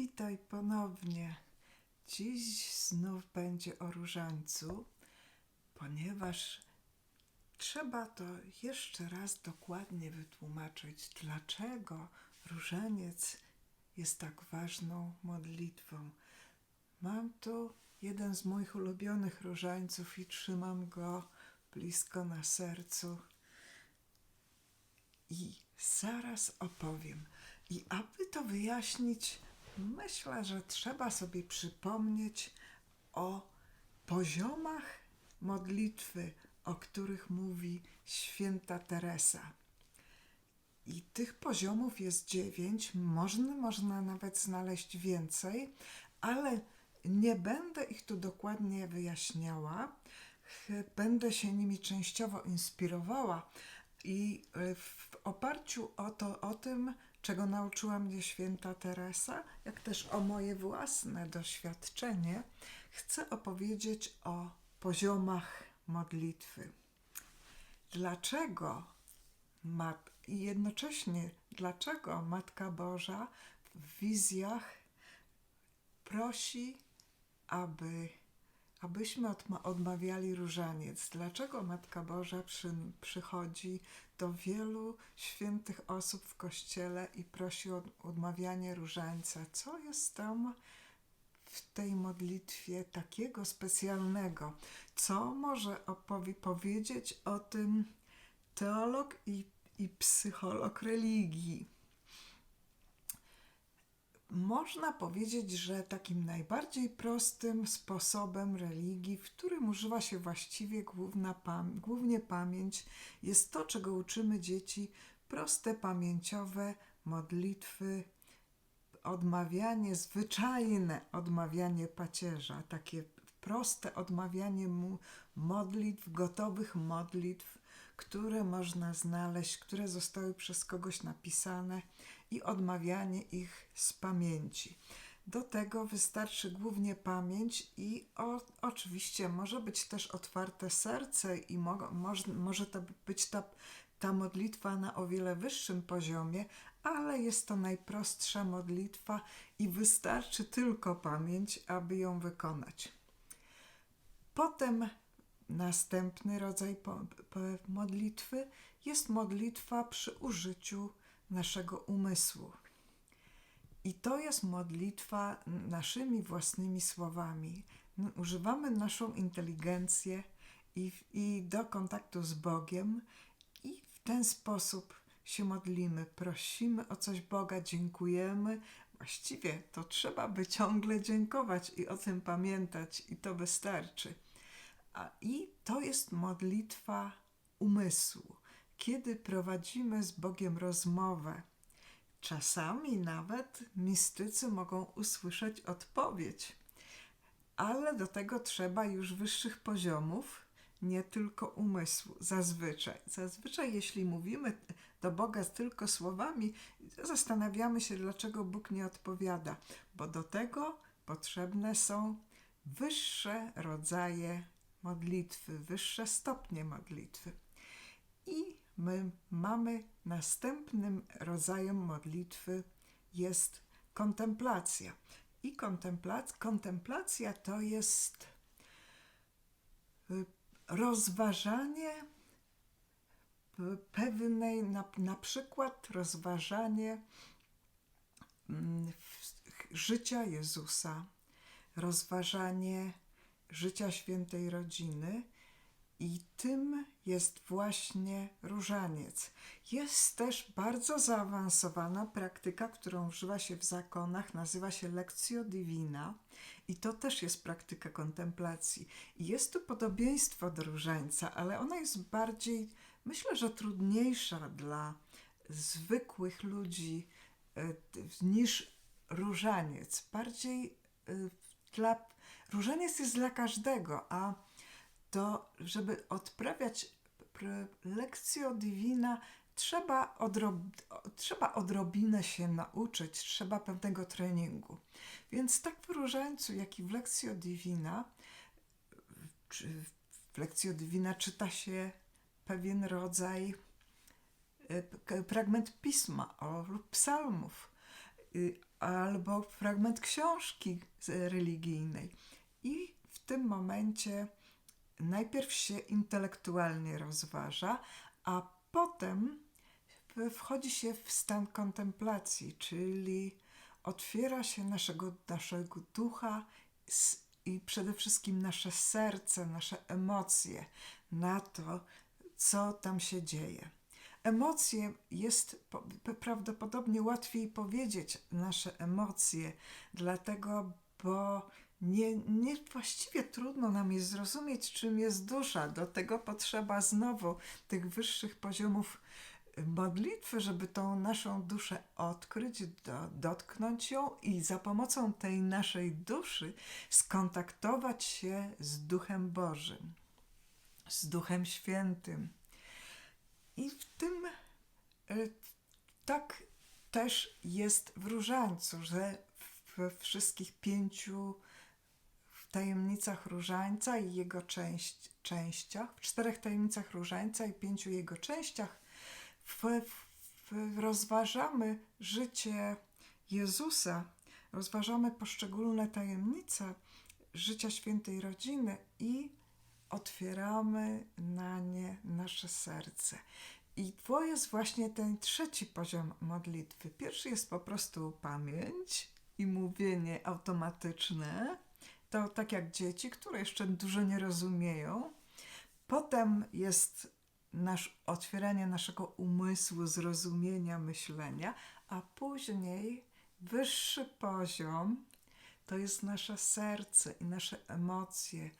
Witaj ponownie. Dziś znów będzie o różańcu, ponieważ trzeba to jeszcze raz dokładnie wytłumaczyć, dlaczego różaniec jest tak ważną modlitwą. Mam tu jeden z moich ulubionych różańców i trzymam go blisko na sercu. I zaraz opowiem. I aby to wyjaśnić, myślę, że trzeba sobie przypomnieć o poziomach modlitwy, o których mówi święta Teresa. I tych poziomów jest dziewięć, można, można nawet znaleźć więcej, ale nie będę ich tu dokładnie wyjaśniała. Będę się nimi częściowo inspirowała i y, w oparciu o to, o tym, czego nauczyła mnie święta Teresa, jak też o moje własne doświadczenie, chcę opowiedzieć o poziomach modlitwy. Dlaczego mat- i jednocześnie dlaczego Matka Boża w wizjach prosi, aby, abyśmy odma- odmawiali różaniec. Dlaczego Matka Boża przy, przychodzi do wielu świętych osób w kościele i prosi o odmawianie różańca? Co jest tam w tej modlitwie takiego specjalnego? Co może opowie- powiedzieć o tym teolog i, i psycholog religii? Można powiedzieć, że takim najbardziej prostym sposobem religii, w którym używa się właściwie pam- głównie pamięć, jest to, czego uczymy dzieci, proste pamięciowe modlitwy, odmawianie, zwyczajne odmawianie pacierza, takie proste odmawianie mu modlitw, gotowych modlitw, które można znaleźć, które zostały przez kogoś napisane i odmawianie ich z pamięci. Do tego wystarczy głównie pamięć i o, oczywiście może być też otwarte serce i mo, moż, może to być ta, ta modlitwa na o wiele wyższym poziomie, ale jest to najprostsza modlitwa i wystarczy tylko pamięć, aby ją wykonać. Potem następny rodzaj modlitwy jest modlitwa przy użyciu naszego umysłu. I to jest modlitwa naszymi własnymi słowami. Używamy naszą inteligencję i, i do kontaktu z Bogiem, i w ten sposób się modlimy. Prosimy o coś Boga, dziękujemy. Właściwie to trzeba by ciągle dziękować i o tym pamiętać, i to wystarczy. I to jest modlitwa umysłu, kiedy prowadzimy z Bogiem rozmowę. Czasami nawet mistycy mogą usłyszeć odpowiedź, ale do tego trzeba już wyższych poziomów, nie tylko umysłu. Zazwyczaj. Zazwyczaj, jeśli mówimy do Boga tylko słowami, zastanawiamy się, dlaczego Bóg nie odpowiada, bo do tego potrzebne są wyższe rodzaje modlitwy, wyższe stopnie modlitwy. I my mamy następnym rodzajem modlitwy jest kontemplacja. I kontemplac- kontemplacja to jest y, rozważanie p- pewnej, na, na przykład rozważanie mm, życia Jezusa, rozważanie życia świętej rodziny i tym jest właśnie różaniec. Jest też bardzo zaawansowana praktyka, którą używa się w zakonach, nazywa się Lectio Divina i to też jest praktyka kontemplacji. I jest tu podobieństwo do różańca, ale ona jest bardziej, myślę, że trudniejsza dla zwykłych ludzi e, niż różaniec. Bardziej e, dla, różaniec jest dla każdego, a to, żeby odprawiać pr- lekcjo divina, trzeba, odrob, trzeba odrobinę się nauczyć, trzeba pewnego treningu. Więc tak w różańcu, jak i w lekcjo divina, czy w lekcjo divina czyta się pewien rodzaj, e, fragment pisma lub psalmów. Y, albo fragment książki z- religijnej. I w tym momencie najpierw się intelektualnie rozważa, a potem wchodzi się w stan kontemplacji, czyli otwiera się naszego, naszego ducha i przede wszystkim nasze serce, nasze emocje na to, co tam się dzieje. Emocje jest prawdopodobnie łatwiej powiedzieć nasze emocje, dlatego, bo nie, nie właściwie trudno nam jest zrozumieć, czym jest dusza. Do tego potrzeba znowu tych wyższych poziomów modlitwy, żeby tą naszą duszę odkryć, do, dotknąć ją i za pomocą tej naszej duszy skontaktować się z Duchem Bożym, z Duchem Świętym. I w tym e, tak też jest w różańcu, że we wszystkich pięciu tajemnicach różańca i jego część, częściach, w czterech tajemnicach różańca i pięciu jego częściach w, w, rozważamy życie Jezusa, rozważamy poszczególne tajemnice życia świętej rodziny i otwieramy na nie nasze serce. I to jest właśnie ten trzeci poziom modlitwy. Pierwszy jest po prostu pamięć i mówienie automatyczne. To tak jak dzieci, które jeszcze dużo nie rozumieją. Potem jest nasz, otwieranie naszego umysłu, zrozumienia, myślenia, a później wyższy poziom to jest nasze serce i nasze emocje.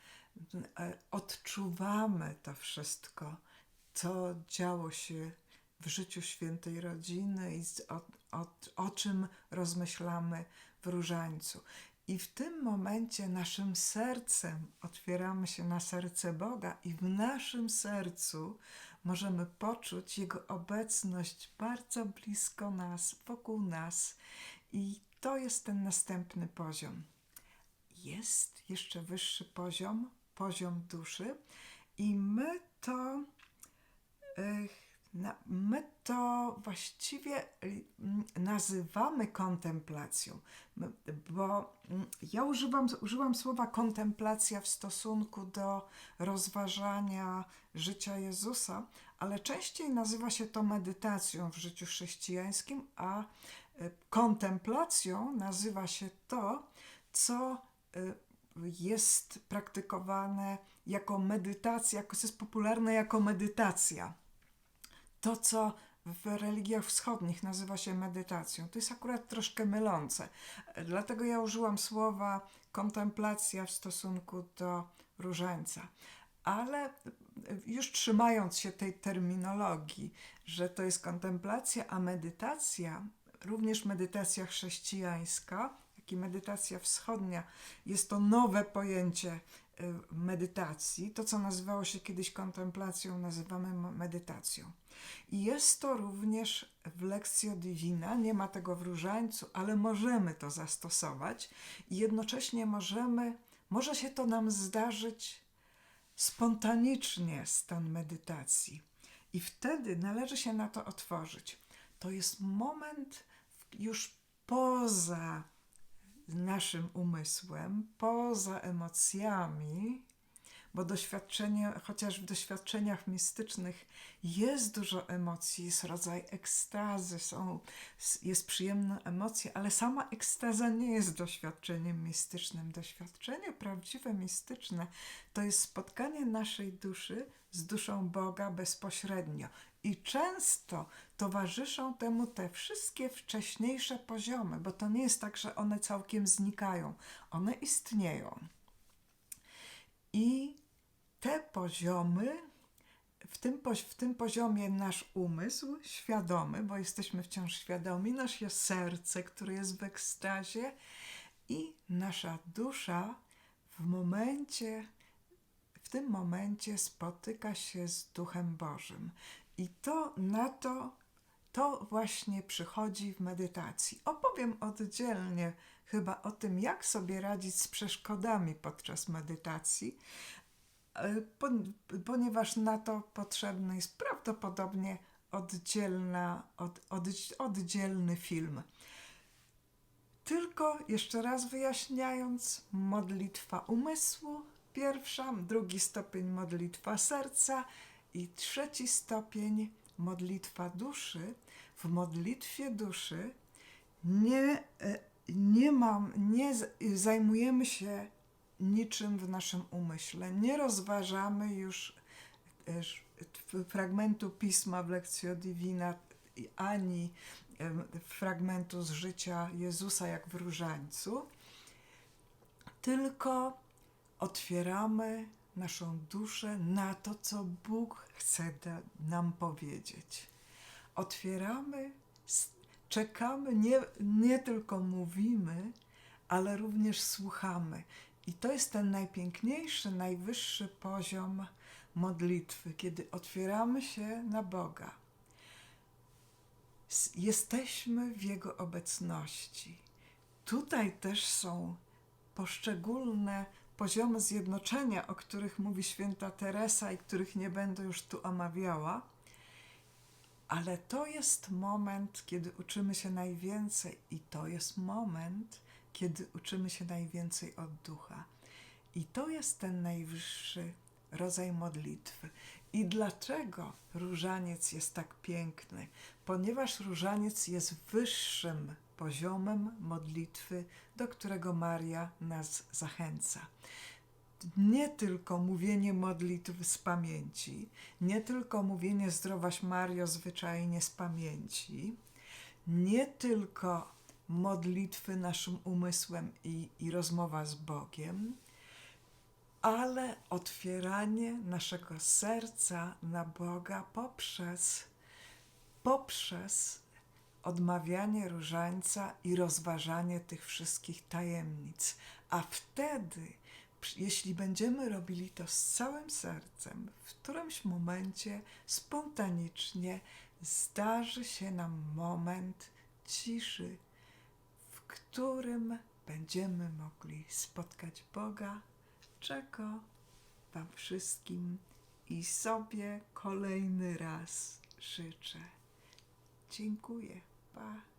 E, Odczuwamy to wszystko, co działo się w życiu świętej rodziny i o, o, o czym rozmyślamy w różańcu. I w tym momencie naszym sercem otwieramy się na serce Boga, i w naszym sercu możemy poczuć Jego obecność bardzo blisko nas, wokół nas. I to jest ten następny poziom. Jest jeszcze wyższy poziom, poziom duszy, i my to. Na, my to właściwie y, mm, nazywamy kontemplacją, bo mm, ja używam, użyłam słowa kontemplacja w stosunku do rozważania życia Jezusa, ale częściej nazywa się to medytacją w życiu chrześcijańskim, a y, kontemplacją nazywa się to, co y, jest praktykowane jako medytacja, jako jest popularne jako medytacja to, co w religiach wschodnich nazywa się medytacją. To jest akurat troszkę mylące. Dlatego ja użyłam słowa kontemplacja w stosunku do różańca. Ale już trzymając się tej terminologii, że to jest kontemplacja, a medytacja, również medytacja chrześcijańska, jak i medytacja wschodnia, jest to nowe pojęcie medytacji. To, co nazywało się kiedyś kontemplacją, nazywamy medytacją. I jest to również w Lectio Divina, nie ma tego w różańcu, ale możemy to zastosować i jednocześnie możemy, może się to nam zdarzyć spontanicznie, stan medytacji. I wtedy należy się na to otworzyć. To jest moment już poza naszym umysłem, poza emocjami, bo doświadczenie, chociaż w doświadczeniach mistycznych jest dużo emocji, jest rodzaj ekstazy, są, jest przyjemna emocja, ale sama ekstaza nie jest doświadczeniem mistycznym. Doświadczenie prawdziwe, mistyczne to jest spotkanie naszej duszy z duszą Boga bezpośrednio. I często towarzyszą temu te wszystkie wcześniejsze poziomy, bo to nie jest tak, że one całkiem znikają. One istnieją. I te poziomy, w tym, w tym poziomie nasz umysł świadomy, bo jesteśmy wciąż świadomi, nasze serce, które jest w ekstazie i nasza dusza w momencie, w tym momencie spotyka się z Duchem Bożym. I to na to, to właśnie przychodzi w medytacji. Opowiem oddzielnie chyba o tym, jak sobie radzić z przeszkodami podczas medytacji, e, pon- ponieważ na to potrzebny jest prawdopodobnie oddzielna, od, od, oddzielny film. Tylko jeszcze raz wyjaśniając, modlitwa umysłu, pierwsza, drugi stopień modlitwa serca i trzeci stopień modlitwa duszy. W modlitwie duszy nie, e, nie mam, nie zajmujemy się niczym w naszym umyśle, nie rozważamy już e, fragmentu pisma w Lectio Divina ani fragmentu z życia Jezusa jak w różańcu, tylko otwieramy naszą duszę na to, co Bóg chce nam powiedzieć. Otwieramy, czekamy, nie, nie tylko mówimy, ale również słuchamy. I to jest ten najpiękniejszy, najwyższy poziom modlitwy, kiedy otwieramy się na Boga. Jesteśmy w Jego obecności. Tutaj też są poszczególne poziomy zjednoczenia, o których mówi święta Teresa i których nie będę już tu omawiała, ale to jest moment, kiedy uczymy się najwięcej, i to jest moment, kiedy uczymy się najwięcej od ducha. I to jest ten najwyższy rodzaj modlitwy. I dlaczego różaniec jest tak piękny? Ponieważ różaniec jest wyższym poziomem modlitwy, do którego Maria nas zachęca. Nie tylko mówienie modlitw z pamięci, nie tylko mówienie zdrowaś Mario zwyczajnie z pamięci, nie tylko modlitwy naszym umysłem i, i rozmowa z Bogiem, ale otwieranie naszego serca na Boga poprzez, poprzez odmawianie różańca i rozważanie tych wszystkich tajemnic. A wtedy, jeśli będziemy robili to z całym sercem, w którymś momencie spontanicznie zdarzy się nam moment ciszy, w którym będziemy mogli spotkać Boga, czego Wam wszystkim i sobie kolejny raz życzę. Dziękuję. Bye.